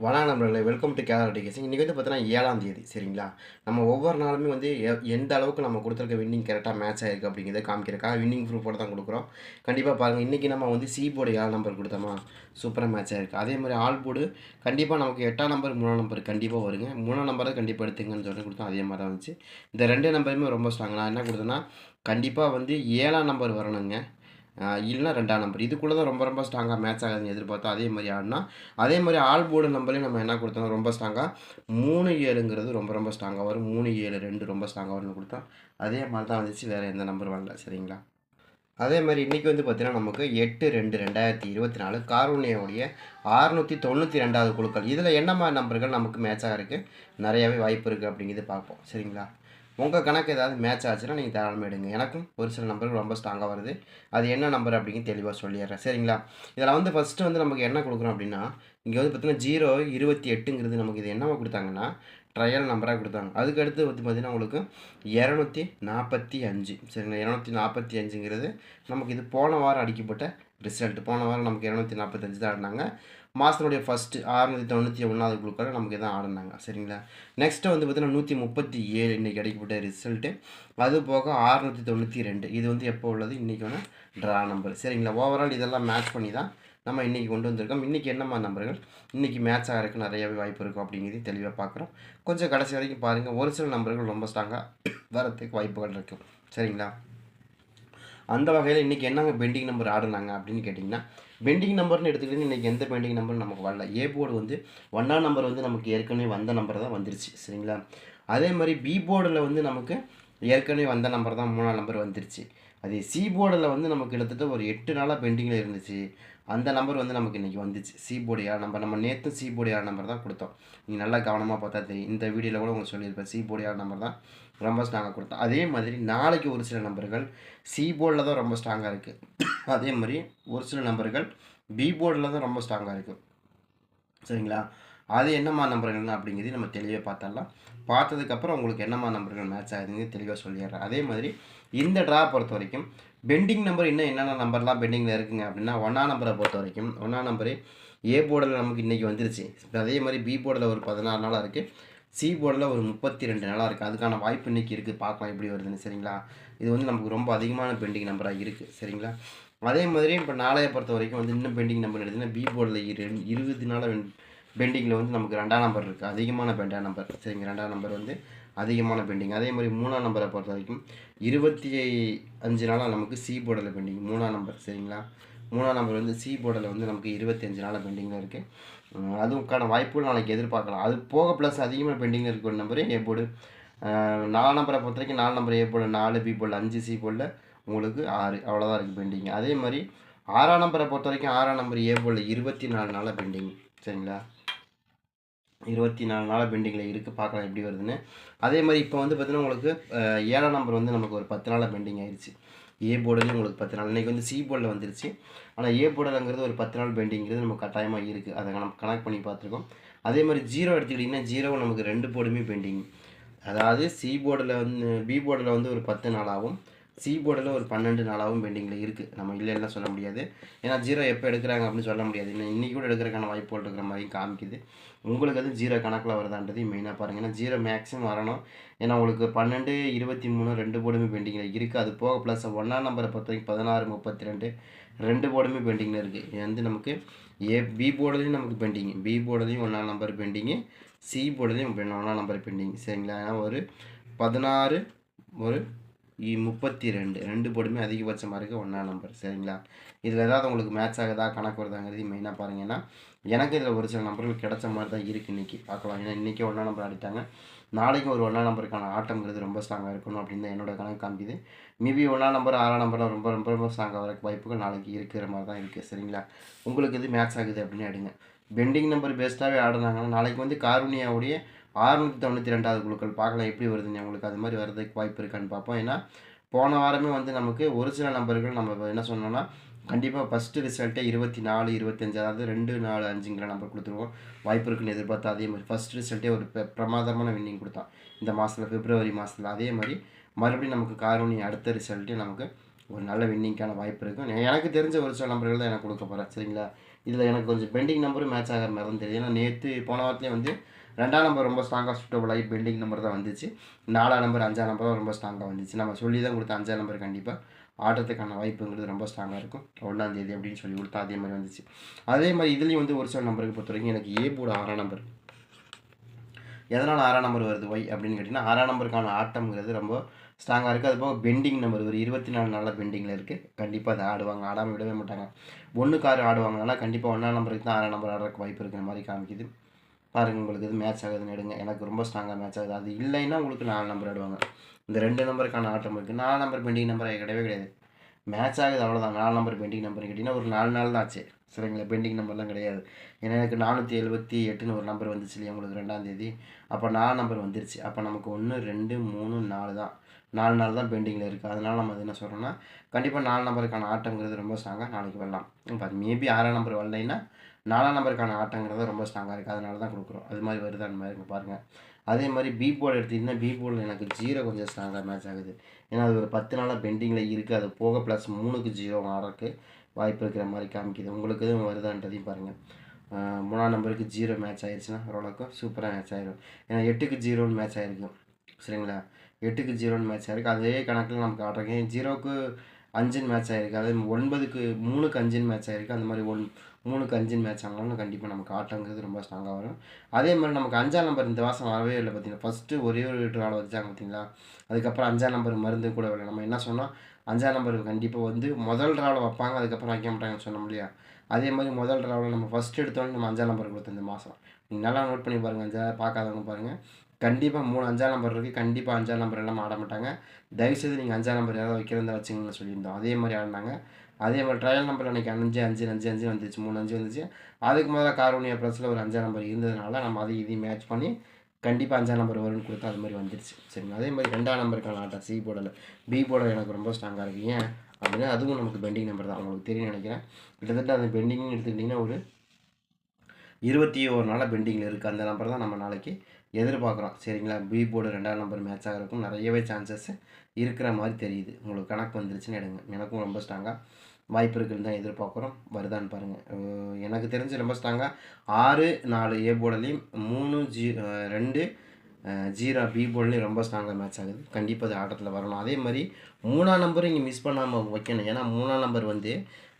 வணக்கம் நண்பர்களே welcome to Kerala டிகேசிங் இன்றைக்கி வந்து பார்த்தீங்கன்னா ஏழாம் தேதி சரிங்களா? நம்ம ஒவ்வொரு நாளுமே வந்து எ- எந்த அளவுக்கு நம்ம கொடுத்துருக்க வின்னிங் கரெக்டாக மேட்ச் ஆகிருக்கு அப்படிங்கிறத காமிக்கிறக்காக வின்னிங் ப்ரூஃபோட தான் கொடுக்குறோம். கண்டிப்பாக பாருங்கள் இன்றைக்கி நம்ம வந்து சி போர்டு ஏழாம் நம்பர் கொடுத்தோமா? சூப்பராக மேட்ச் ஆகிருக்கு அதே மாதிரி ஆல் போர்டு கண்டிப்பாக நமக்கு எட்டாம் நம்பர் மூணாம் நம்பர் கண்டிப்பாக வருங்க. மூணாம் நம்பரை கண்டிப்பாக எடுத்துங்கன்னு சொல்லி கொடுத்தோம் அதே மாதிரி தான் வந்துச்சு. இந்த ரெண்டு நம்பருமே ரொம்ப ஸ்ட்ராங் நான் என்ன கொடுத்தேன்னா கண்டிப்பாக வந்து ஏழாம் நம்பர் வரணுங்க. இல்லைன்னா ரெண்டாம் நம்பர் இதுக்குள்ளே தான் ரொம்ப ரொம்ப ஸ்ட்ராங்காக மேட்ச் ஆகாதுன்னு எதிர்பார்த்தோம் அதே மாதிரி ஆடினா அதே மாதிரி ஆல் போர்டு நம்பர்லேயும் நம்ம என்ன கொடுத்தோம் ரொம்ப ஸ்ட்ராங்காக மூணு ஏழுங்கிறது ரொம்ப ரொம்ப ஸ்ட்ராங்காக வரும். மூணு ஏழு ரெண்டு ரொம்ப ஸ்ட்ராங்காக வரும்னு கொடுத்தோம் அதே மாதிரி தான் வந்துச்சு. வேறு எந்த நம்பர் வரல சரிங்களா? அதே மாதிரி இன்றைக்கி வந்து பார்த்திங்கன்னா நமக்கு எட்டு ரெண்டு ரெண்டாயிரத்தி இருபத்தி நாலு காரூனியாவுடைய அறுநூற்றி தொண்ணூற்றி ரெண்டாவது குழுக்கள். இதில் என்ன மாதிரி நம்பர்கள் நமக்கு மேட்ச் இருக்குது நிறையாவே வாய்ப்பு இருக்குது அப்படிங்கிறது பார்ப்போம் சரிங்களா? உங்கள் கணக்கு ஏதாவது மேட்ச் ஆச்சுன்னா நீங்கள் தாராளமாக எடுங்க. எனக்கும் ஒரு சில நம்பர்கள் ரொம்ப ஸ்ட்ராங்காக வருது. அது என்ன நம்பர் அப்படின்னு தெளிவாக சொல்லிடுறேன். சரிங்களா? இதில் வந்து ஃபஸ்ட்டு வந்து நமக்கு என்ன கொடுக்குறோம் அப்படின்னா இங்கே வந்து பார்த்திங்கன்னா ஜீரோ இருபத்தி எட்டுங்கிறது நமக்கு இது என்னவா கொடுத்தாங்கன்னா ட்ரையல் நம்பராக கொடுத்தாங்க. அதுக்கு அடுத்து வந்து பார்த்திங்கன்னா உங்களுக்கு இரநூத்தி நாற்பத்தி அஞ்சு. சரிங்களா? இரநூத்தி நாற்பத்தி அஞ்சுங்கிறது நமக்கு இது போன வாரம் அடிக்கப்பட்ட ரிசல்ட் போன வாரம் நமக்கு இரநூத்தி நாற்பத்தஞ்சு தான் ஆடினாங்க. மாதத்தினுடைய ஃபஸ்ட்டு அறுநூற்றி தொண்ணூற்றி ஒன்றாவது குழுக்கள் நமக்கு தான் ஆடினாங்க. சரிங்களா? நெக்ஸ்ட்டு வந்து பார்த்திங்கன்னா நூற்றி முப்பத்தி ஏழு இன்றைக்கி கிடைக்கப்பட்ட ரிசல்ட்டு அது போக அறுநூற்றி தொண்ணூற்றி ரெண்டு. இது வந்து எப்போ உள்ளது? இன்றைக்கான ட்ரா நம்பர் சரிங்களா? ஓவரால் இதெல்லாம் மேட்ச் பண்ணி தான் நம்ம இன்றைக்கி கொண்டு வந்திருக்கோம். இன்றைக்கி என்னம்மா நம்பர்கள்? இன்றைக்கி மேட்ச் ஆகிறதுக்கு நிறையவே வாய்ப்பு இருக்கும் அப்படிங்கிறது தெளிவாக பார்க்குறோம். கொஞ்சம் கடைசி வரைக்கும் பாருங்கள் ஒரு சில நம்பர்கள் ரொம்ப ஸ்ட்ராங்காக வரத்துக்கு வாய்ப்புகள் இருக்கும் சரிங்களா? அந்த வகையில் இன்றைக்கி என்னங்க பெண்டிங் நம்பர் ஆடுனாங்க அப்படின்னு கேட்டிங்கன்னா பெண்டிங் நம்பர்னு எடுத்துக்கிட்டிங்கன்னா இன்றைக்கி எந்த பெண்டிங் நம்பர் நமக்கு வரல. ஏ போர்டு வந்து ஒன்றாம் நம்பர் வந்து நமக்கு ஏற்கனவே வந்த நம்பர் தான் வந்துருச்சு சரிங்களா? அதே மாதிரி பி போர்டில் வந்து நமக்கு ஏற்கனவே வந்த நம்பர் தான் மூணாம் நம்பர் வந்துருச்சு. அதே சி போர்டில் வந்து நமக்கு கிட்டத்தட்ட ஒரு எட்டு நாளாக பெண்டிங்கில் இருந்துச்சு. அந்த நம்பர் வந்து நமக்கு இன்றைக்கி வந்துச்சு. சி போர்டு நம்பர் நம்ம நேற்று சி போர்டு நம்பர் தான் கொடுத்தோம். நீங்கள் நல்லா கவனமாக பார்த்தா தெரியும். இந்த வீடியோவில் கூட உங்களுக்கு சொல்லியிருப்பேன். சி போர்டு நம்பர் தான் ரொம்ப ஸ்ட்ராங்காக கொடுத்தோம் அதே மாதிரி நாளைக்கு ஒரு சில நம்பர்கள் சி போர்டில் தான் ரொம்ப ஸ்ட்ராங்காக இருக்குது அதே மாதிரி ஒரு சில நம்பர்கள் பி போர்டில் தான் ரொம்ப ஸ்ட்ராங்காக இருக்குது சரிங்களா? அது என்னம்மா நம்பர்கள்னு அப்படிங்கிறது நம்ம தெளிவாக பார்த்தரலாம் பார்த்ததுக்கப்புறம் உங்களுக்கு என்னம்மா நம்பர்கள் மேட்ச் ஆகுதுங்கிறது தெளிவாக சொல்லிடுறேன். அதே மாதிரி இந்த ட்ரா பொறுத்த வரைக்கும் பெண்டிங் நம்பர் இன்னும் என்னென்ன நம்பர்லாம் பெண்டிங்கில் இருக்குங்க அப்படின்னா ஒன்றா நம்பரை பொறுத்த வரைக்கும் ஒன்றா நம்பரு ஏ போர்டில் நமக்கு இன்றைக்கி வந்துருச்சு. அதே மாதிரி பி போர்டில் ஒரு பதினாறு நாளாக இருக்குது சி போர்டில் ஒரு முப்பத்தி ரெண்டு நாளாக இருக்குது அதுக்கான வாய்ப்பு இன்றைக்கி இருக்குது பார்க்கலாம் எப்படி வருதுன்னு சரிங்களா? இது வந்து நமக்கு ரொம்ப அதிகமான பெண்டிங் நம்பராக இருக்குது சரிங்களா? அதே மாதிரி இப்போ நாளைய பொறுத்த வரைக்கும் வந்து இன்னும் பெண்டிங் நம்பர் எடுத்துன்னா பி போர்டில் இரு இருபது நாளாக பெண்டிங்கில் வந்து நமக்கு ரெண்டாம் நம்பர் இருக்குது அதிகமான பெண்டாம் நம்பர் சரிங்க? ரெண்டாம் நம்பர் வந்து அதிகமான பெண்டிங் அதே மாதிரி மூணாம் நம்பரை பொறுத்த வரைக்கும் இருபத்தி அஞ்சு நாளாக நமக்கு சி போர்டில் பெண்டிங் மூணாம் நம்பர் சரிங்களா? மூணாம் நம்பர் வந்து சி போர்டில் வந்து நமக்கு இருபத்தஞ்சு நாளாக பெண்டிங்கில் இருக்குது அதுக்கான வாய்ப்புகள் நாளைக்கு எதிர்பார்க்கலாம். அது போக ப்ளஸ் அதிகமாக பெண்டிங்கில் இருக்க ஒரு நம்பரு ஏ போர்டு நாலு நம்பரை பொறுத்த வரைக்கும் நாலு நம்பர் ஏ போர்டு நாலு பி போர்டில் அஞ்சு சி போர்டில் உங்களுக்கு ஆறு. அவ்வளோதான் இருக்குது பெண்டிங் அதே மாதிரி ஆறாம் நம்பரை பொறுத்த வரைக்கும் ஆறாம் நம்பர் ஏ போர்டில் இருபத்தி நாலு நாளாக பெண்டிங் சரிங்களா? இருபத்தி நாலு நாளாக பெண்டிங்கில் இருக்குது பார்க்கலாம் எப்படி வருதுன்னு. அதே மாதிரி இப்போ வந்து பார்த்திங்கன்னா உங்களுக்கு ஏழாம் நம்பர் வந்து நமக்கு ஒரு பத்து நாளாக பெண்டிங் ஆயிடுச்சு ஏ போர்டுலேயும் உங்களுக்கு பத்து நாள். இன்றைக்கி வந்து சி போர்டில் வந்துருச்சு. ஆனால் ஏ போர்டுலங்கிறது ஒரு பத்து நாள் பெண்டிங்கிறது நம்ம கட்டாயமாக இருக்குது அதை நம்ம கனெக்ட் பண்ணி பார்த்துருக்கோம். அதே மாதிரி ஜீரோ எடுத்துக்கிட்டிங்கன்னா ஜீரோ நமக்கு ரெண்டு போர்டுமே பெண்டிங். அதாவது சி போர்டில் வந்து பி போர்டில் வந்து ஒரு பத்து நாளாகவும் சி போர்டில் ஒரு பன்னெண்டு நாளாகவும் பெண்டிங்கில் இருக்குது நம்ம இல்லைன்னா சொல்ல முடியாது. ஏன்னா ஜீரோ எப்போ எடுக்கிறாங்க அப்படின்னு சொல்ல முடியாது. இன்னும் இன்றைக்கி கூட எடுக்கிறக்கான வாய்ப்புகள் இருக்கிற மாதிரி காமிக்குது. உங்களுக்கு அது ஜீரோ கணக்கில் வருதான்றதையும் மெயினாக பாருங்கள் ஏன்னா ஜீரோ மேக்ஸிமம் வரணும். ஏன்னா உங்களுக்கு பன்னெண்டு இருபத்தி மூணு ரெண்டு போர்டுமே பெண்டிங்கில் இருக்குது அது போக ப்ளஸ் ஒன்றாம் நம்பரை பொறுத்த வரைக்கும் பதினாறு முப்பத்தி ரெண்டு ரெண்டு போர்டுமே பெண்டிங்கில் இருக்குது இது வந்து நமக்கு ஏ பி போர்டுலேயும் நமக்கு பெண்டிங் பி போர்டுலேயும் ஒன்றாம் நம்பர் பெண்டிங்கு சி போர்டுலேயும் ஒன்றாம் நம்பர் பெண்டிங் சரிங்களா? ஏன்னா ஒரு பதினாறு ஒரு முப்பத்தி ரெண்டு ரெண்டு போடுமே அதிகபட்சமாக இருக்குது ஒன்றாம் நம்பர் சரிங்களா? இதில் ஏதாவது உங்களுக்கு மேட்ச் ஆகுதா கணக்கு வருதாங்கிறது மெயினாக பாருங்கன்னா எனக்கு இதில் ஒரு சில நம்பர்கள் கிடைச்ச மாதிரி தான் இருக்குது இன்றைக்கி பார்க்கலாம். ஏன்னா இன்றைக்கி ஒன்றாம் நம்பர் அடித்தாங்க நாளைக்கும் ஒரு ஒன்றாம் நம்பருக்கான ஆட்டம்ங்கிறது ரொம்ப ஸ்ட்ராங்காக இருக்கணும் அப்படின்னு தான் என்னோட கணக்கு காமிக்குது. மேபி ஒன்றாம் நம்பர் ஆறாம் நம்பரில் ரொம்ப ரொம்ப ரொம்ப ஸ்ட்ராங்காக வர வாய்ப்புகள் நாளைக்கு இருக்கிற மாதிரி தான் இருக்குது சரிங்களா? உங்களுக்கு இது மேட்ச் ஆகுது அப்படின்னு எடுங்க. பெண்டிங் நம்பர் பெஸ்ட்டாகவே ஆடுனாங்கன்னா நாளைக்கு வந்து கார்னியாவுடைய ஆறுநூற்றி தொண்ணூற்றி ரெண்டாவது குழுக்கள் பார்க்கலாம் எப்படி வருதுன்னு உங்களுக்கு அது மாதிரி வர்றதுக்கு வாய்ப்பு இருக்கான்னு பார்ப்போம். ஏன்னா போன வாரமே வந்து நமக்கு ஒரு சில நம்பர்கள் நம்ம என்ன சொன்னோம்னா கண்டிப்பாக ஃபஸ்ட்டு ரிசல்ட்டே இருபத்தி நாலு இருபத்தஞ்சு அதாவது ரெண்டு நாலு அஞ்சுங்கிற நம்பர் கொடுத்துருவோம். வாய்ப்பு இருக்குன்னு எதிர்பார்த்தா அதே மாதிரி ஃபஸ்ட் ரிசல்ட்டே ஒரு பிரமாதமான வின்னிங் கொடுத்தான். இந்த மாதத்தில் பிப்ரவரி மாதத்தில் அதே மாதிரி மறுபடியும் நமக்கு காரோனி அடுத்த ரிசல்ட்டே நமக்கு ஒரு நல்ல வின்னிங்க்கான வாய்ப்பு இருக்கும். எனக்கு தெரிஞ்ச ஒரு சில நம்பர்கள் தான் எனக்கு கொடுக்க போகிறேன் சரிங்களா? இதில் எனக்கு கொஞ்சம் பெண்டிங் நம்பரும் மேட்ச் ஆகிற மாதிரி தான் தெரியும் ஏன்னா நேற்று போன வாரத்துலேயே வந்து ரெண்டாம் நம்பர் ரொம்ப ஸ்ட்ராங்காக சூட்டபிள் ஆகி பெண்டிங் நம்பர் தான் வந்துச்சு. நாலாம் நம்பர் அஞ்சாம் நம்பர் தான் ரொம்ப ஸ்ட்ராங்காக வந்துச்சு. நம்ம சொல்லி தான் கொடுத்த அஞ்சாம் நம்பர் கண்டிப்பாக ஆட்டத்துக்கான வாய்ப்புங்கிறது ரொம்ப ஸ்ட்ராங்காக இருக்கும். ஒன்றாம் தேதி அப்படின்னு சொல்லி கொடுத்தா அதே மாதிரி வந்துச்சு. அதே மாதிரி இதுலேயும் வந்து ஒரு சில நம்பருக்கு பொறுத்த வரைக்கும் எனக்கு ஏ போட ஆறாம் நம்பர் எதனால் ஆறாம் நம்பர் வருது ஒய் அப்படின்னு கேட்டிங்கன்னா ஆறாம் நம்பருக்கான ஆட்டம்ங்கிறது ரொம்ப ஸ்ட்ராங்காக இருக்குது அது போக பெண்டிங் நம்பர் ஒரு இருபத்தி நாலு நாளில் பெண்டிங்கில் இருக்குது கண்டிப்பாக அதை ஆடுவாங்க. ஆடாமல் விடவே மாட்டாங்க. ஒன்று கார் ஆடுவாங்க ஆனால் கண்டிப்பாக ஒன்றாம் நம்பருக்கு தான் ஆறாம் நம்பர் ஆடுறதுக்கு வாய்ப்பு இருக்கிற மாதிரி காமிக்குது. பாருங்கள் உங்களுக்கு இது மேட்ச் ஆகுதுன்னு எடுங்க. எனக்கு ரொம்ப ஸ்ட்ராங்காக மேட்ச் ஆகுது. அது இல்லைன்னா உங்களுக்கு நாலு நம்பர் ஆடுவாங்க. இந்த ரெண்டு நம்பருக்கான ஆட்டம் இருக்குது நாலு நம்பர் பெண்டிங் நம்பர் கிடையவே கிடையாது. மேட்ச் ஆகுது அவ்வளோதான் நாலு நம்பர் பெண்டிங் நம்பர் கேட்டிங்கன்னா ஒரு நாலு நாள் தான் ஆச்சு. சரிங்களா? பெண்டிங் நம்பர்லாம் கிடையாது. ஏன்னா எனக்கு நானூற்றி எழுபத்தி எட்டுன்னு ஒரு நம்பர் வந்துச்சு இல்லையா உங்களுக்கு ரெண்டாம் தேதி? அப்போ நாலு நம்பர் வந்துருச்சு. அப்போ நமக்கு ஒன்று ரெண்டு மூணு நாலு தான். நாலு நாள் தான் பெண்டிங்கில் இருக்குது அதனால் நம்ம அது என்ன சொல்கிறோம்னா கண்டிப்பாக நாலு நம்பருக்கான ஆட்டங்கிறது ரொம்ப ஸ்ட்ராங்காக நாளைக்கு வரலாம். இப்போ மேபி ஆறாம் நம்பர் வரலைன்னா நாலாம் நம்பருக்கான ஆட்டங்கிறது ரொம்ப ஸ்ட்ராங்காக இருக்குது அதனால தான் கொடுக்குறோம். அது மாதிரி வருது அந்த மாதிரி பாருங்கள் அதே மாதிரி பி போர்டு எடுத்திங்கன்னா பி போர்டில் எனக்கு ஜீரோ கொஞ்சம் ஸ்ட்ராங்காக மேட்ச் ஆகுது. ஏன்னா அது ஒரு பத்து நாளாக பெண்டிங்கில் இருக்குது அது போக ப்ளஸ் மூணுக்கு ஜீரோ ஆறதுக்கு வாய்ப்பு இருக்கிற மாதிரி காமிக்குது. உங்களுக்கு எதுவும் வருதான்றதையும் பாருங்கள் மூணாம் நம்பருக்கு ஜீரோ மேட்ச் ஆயிடுச்சுன்னா ஓரளவுக்கு சூப்பராக மேட்ச் ஆயிடும் ஏன்னா எட்டுக்கு ஜீரோன்னு மேட்ச் ஆகிருக்கும் சரிங்களா? எட்டுக்கு ஜீரோன்னு மேட்ச் ஆயிருக்கு. அதே கணக்கில் நமக்கு ஆடுறோங்க ஜீரோவுக்கு அஞ்சுன்னு மேட்ச் ஆகிருக்கு அதே ஒன்பதுக்கு மூணுக்கு அஞ்சுன்னு மேட்ச் ஆகிருக்கு அந்த மாதிரி ஒன் மூணுக்கு அஞ்சுன்னு மேட்ச் ஆனாலும் கண்டிப்பாக நமக்கு ஆட்டங்கிறது ரொம்ப ஸ்ட்ராங்காக வரும். அதே மாதிரி நமக்கு அஞ்சாம் நம்பர் இந்த வாசம் வரவே இல்லை பார்த்தீங்கன்னா ஃபஸ்ட்டு ஒரே ஒரு ட்ராவில் வச்சாங்க பார்த்தீங்களா அதுக்கப்புறம் அஞ்சாம் நம்பர் மருந்து கூட வரல. நம்ம என்ன சொன்னால் அஞ்சாம் நம்பர் கண்டிப்பாக வந்து முதல் ட்ராவில் வைப்பாங்க அதுக்கப்புறம் வைக்க மாட்டாங்கன்னு சொன்னோம் இல்லையா? அதே மாதிரி முதல் ட்ராவில் நம்ம ஃபஸ்ட் எடுத்தோன்னே நம்ம அஞ்சாம் நம்பர் கொடுத்தோம் இந்த மாதம் நீங்கள் நல்லா நோட் பண்ணி பாருங்கள் அஞ்சா பார்க்காதவங்க பாருங்கள் கண்டிப்பாக மூணு அஞ்சாம் நம்பர் இருக்குது கண்டிப்பாக அஞ்சாம் நம்பர் எல்லாம் ஆட மாட்டாங்க. தயவுசெய்து நீங்கள் அஞ்சாம் நம்பர் ஏதாவது வைக்கிறதா வச்சுங்கன்னு சொல்லியிருந்தோம். அதே மாதிரி ஆடினாங்க. அதே மாதிரி ட்ரையல் நம்பர் அன்றைக்கி அஞ்சு அஞ்சு அஞ்சு அஞ்சு வந்துச்சு. மூணு அஞ்சு வந்துச்சு. அதுக்கு முதல்ல காரோனியா ப்ளஸில் ஒரு அஞ்சாம் நம்பர் இருந்ததுனால நம்ம அதை இதையும் மேட்ச் பண்ணி கண்டிப்பாக அஞ்சாம் நம்பர் வரும்னு கொடுத்தா அது மாதிரி வந்துருச்சு. சரிங்க அதே மாதிரி ரெண்டாம் நம்பருக்கான ஆட்டம் சி போர்டில் பி போர்டில் எனக்கு ரொம்ப ஸ்ட்ராங்காக இருக்குது ஏன் அப்படின்னா அதுவும் நமக்கு பெண்டிங் நம்பர் தான். உங்களுக்கு தெரியும் நினைக்கிறேன். கிட்டத்தட்ட அந்த பெண்டிங்னு எடுத்துக்கிட்டிங்கன்னா ஒரு இருபத்தி ஒரு நாளாக பெண்டிங்கில் இருக்குது அந்த நம்பர் தான் நம்ம நாளைக்கு எதிர்பார்க்குறோம். சரிங்களா? பி போர்டு ரெண்டாம் நம்பர் மேட்ச் ஆகிறதுக்கும் நிறையவே சான்சஸ் இருக்கிற மாதிரி தெரியுது. உங்களுக்கு கணக்கு வந்துருச்சுன்னு எடுங்க. எனக்கும் ரொம்ப ஸ்ட்ராங்காக வாய்ப்பு இருக்குன்னு தான் எதிர்பார்க்குறோம். வருதான்னு பாருங்கள் எனக்கு தெரிஞ்சு ரொம்ப ஸ்ட்ராங்காக ஆறு நாலு ஏ போர்டுலேயும் மூணு ஜி ரெண்டு ஜீரோ பி போர்ட்லேயும் ரொம்ப ஸ்ட்ராங்காக மேட்ச் ஆகுது. கண்டிப்பாக அது ஆட்டத்தில் வரணும். அதே மாதிரி மூணாம் நம்பரும் இங்கே மிஸ் பண்ணாமல் வைக்கணும். ஏன்னா மூணாம் நம்பர் வந்து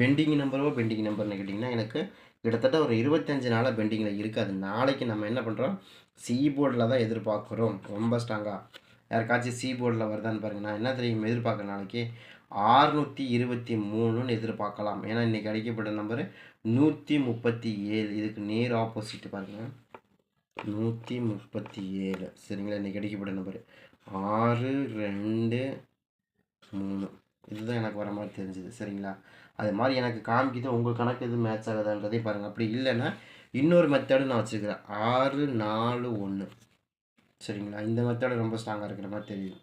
பெண்டிங் நம்பரோ பெண்டிங் நம்பர்னு கேட்டிங்கன்னா எனக்கு கிட்டத்தட்ட ஒரு இருபத்தஞ்சு நாளாக பெண்டிங்கில் இருக்காது. நாளைக்கு நம்ம என்ன பண்ணுறோம் சி போர்டில் தான் எதிர்பார்க்குறோம். ரொம்ப ஸ்ட்ராங்காக யாருக்காச்சும் சி போர்டில் வருதான்னு பாருங்கள் நான் என்ன தெரியும் எதிர்பார்க்குறேன் நாளைக்கு? ஆறுநூற்றி இருபத்தி மூணுன்னு எதிர்பார்க்கலாம். ஏன்னா இன்றைக்கி அடிக்கப்பட்ட நம்பரு நூற்றி முப்பத்தி ஏழு. இதுக்கு நேர் ஆப்போசிட் பாருங்கள் நூற்றி முப்பத்தி ஏழு. சரிங்களா? இன்றைக்கி அடிக்கப்பட்ட நம்பரு. ஆறு ரெண்டு மூணு. இதுதான் எனக்கு வர மாதிரி தெரிஞ்சுது. சரிங்களா? அது மாதிரி எனக்கு காமிக்குது. உங்கள் கணக்கு எதுவும் மேட்ச் ஆகுதான்றதே பாருங்கள் அப்படி இல்லைன்னா இன்னொரு மெத்தடு நான் வச்சுக்கிறேன் ஆறு நாலு ஒன்று சரிங்களா? இந்த மெத்தடு ரொம்ப ஸ்ட்ராங்காக இருக்கிற மாதிரி தெரியுது.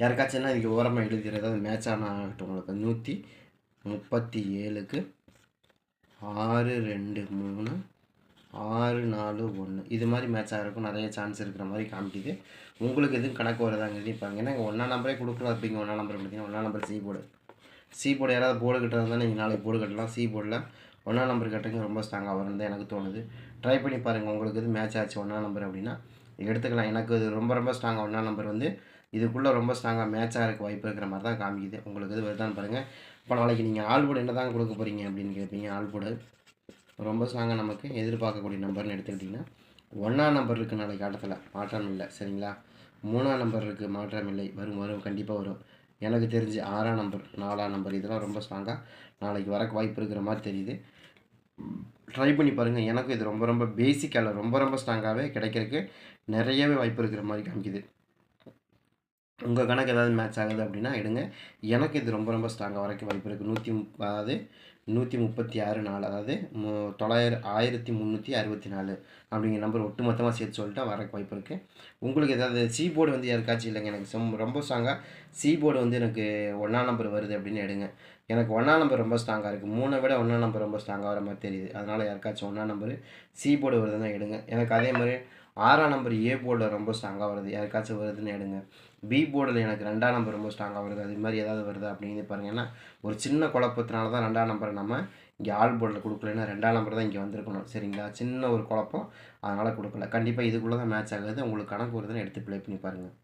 யாருக்காச்சும்னா இதுக்கு ஓரமாக எழுதிடுறது ஏதாவது மேட்ச் ஆனால் ஆகட்டும் உங்களுக்கு நூற்றி முப்பத்தி ஏழுக்கு ஆறு ரெண்டு மூணு ஆறு நாலு ஒன்று இது மாதிரி மேட்ச் ஆகிறக்கும் நிறைய சான்ஸ் இருக்கிற மாதிரி காமிக்குது. உங்களுக்கு எதுவும் கணக்கு வருதாங்கிறது பாருங்க ஏன்னா ஒன்றா நம்பரே கொடுக்கலாம் அப்படிங்க ஒன்றா நம்பர் பார்த்தீங்கன்னா ஒன்றா number C board C board யாராவது போர்டு கட்டுறதா நீங்கள் நாளைக்கு போர்டு கட்டலாம். சி போர்டில் ஒன்றா நம்பர் கட்டுங்க ரொம்ப ஸ்ட்ராங்காக வரும் தான் எனக்கு தோணுது. ட்ரை பண்ணி பாருங்கள் உங்களுக்கு எது மேட்ச் ஆச்சு ஒன்றா நம்பர் அப்படின்னா எடுத்துக்கலாம். எனக்கு இது ரொம்ப ரொம்ப ஸ்ட்ராங்காக ஒன்றா நம்பர் வந்து இதுக்குள்ளே ரொம்ப ஸ்ட்ராங்காக மேட்ச் இருக்க வாய்ப்பு இருக்கிற மாதிரி தான் காமிக்குது. உங்களுக்கு இது வருதான்னு பாருங்கள் இப்போ நாளைக்கு நீங்கள் ஆல் போர்டு என்ன தான் கொடுக்க போகிறீங்க அப்படின்னு கேட்பீங்க. ஆல் போர்டு ரொம்ப ஸ்ட்ராங்காக நமக்கு எதிர்பார்க்கக்கூடிய நம்பர்னு எடுத்துக்கிட்டிங்கன்னா ஒன்றாம் நம்பர் இருக்குது நாளைக்கு ஆட்டத்தில். மாற்றம் இல்லை. சரிங்களா? மூணாம் நம்பர் இருக்குது மாற்றம் இல்லை. வரும் வரும். கண்டிப்பாக வரும். எனக்கு தெரிஞ்சு ஆறாம் நம்பர் நாலாம் நம்பர் இதெல்லாம் ரொம்ப ஸ்ட்ராங்காக நாளைக்கு வரக்கு வாய்ப்பு இருக்கிற மாதிரி தெரியுது. ட்ரை பண்ணி பாருங்கள் எனக்கும் இது ரொம்ப ரொம்ப பேசிக்காக ரொம்ப ரொம்ப ஸ்ட்ராங்காகவே கிடைக்கிறதுக்கு நிறையவே வாய்ப்பு இருக்கிற மாதிரி காமிக்குது. உங்கள் கணக்கு ஏதாவது மேட்ச் ஆகுது அப்படின்னா எடுங்க. எனக்கு இது ரொம்ப ரொம்ப ஸ்ட்ராங்காக வரைக்கும் வாய்ப்பு இருக்குது நூற்றி முப் அதாவது நூற்றி முப்பத்தி ஆறு நாலு அதாவது மு தொள்ளாயிரம் ஆயிரத்தி முந்நூற்றி அறுபத்தி நாலு அப்படிங்கிற நம்பர் ஒட்டு மொத்தமாக சேர்த்து சொல்லிட்டா வரக்கு வாய்ப்பு இருக்குது உங்களுக்கு ஏதாவது சி போர்டு வந்து யாருக்காச்சும் இல்லைங்க எனக்கு சம் ரொம்ப ஸ்ட்ராங்காக சி போர்டு வந்து எனக்கு ஒன்றாம் நம்பர் வருது அப்படின்னு எடுங்க. எனக்கு ஒன்றாம் நம்பர் ரொம்ப ஸ்ட்ராங்காக இருக்குது மூணை விட ஒன்றாம் நம்பர் ரொம்ப ஸ்ட்ராங்காக வர மாதிரி தெரியுது. அதனால் யாருக்காச்சும் ஒன்றாம் நம்பர் சி போர்டு வருதுன்னா எடுங்க. எனக்கு அதே மாதிரி ஆறாம் நம்பர் ஏ போர்டில் ரொம்ப ஸ்ட்ராங்காக வருது. யாருக்காச்சும் வருதுன்னு எடுங்க. பி போர்டில் எனக்கு ரெண்டாம் நம்பர் ரொம்ப ஸ்ட்ராங்காக வருது. அது மாதிரி ஏதாவது வருது அப்படின்னு பாருங்க ஏன்னா ஒரு சின்ன குழப்பத்தினால தான் ரெண்டாம் நம்பரை நம்ம இங்கே ஆல் போர்டில் கொடுக்கலன்னா ரெண்டாம் நம்பர் தான் இங்கே வந்திருக்கணும். சரிங்களா? சின்ன ஒரு குழப்பம். அதனால் கொடுக்கல. கண்டிப்பாக இதுக்குள்ளே தான் மேட்ச் ஆகுது. உங்களுக்கு கணக்கு வருதுன்னு எடுத்து ப்ளே பண்ணி பாருங்கள்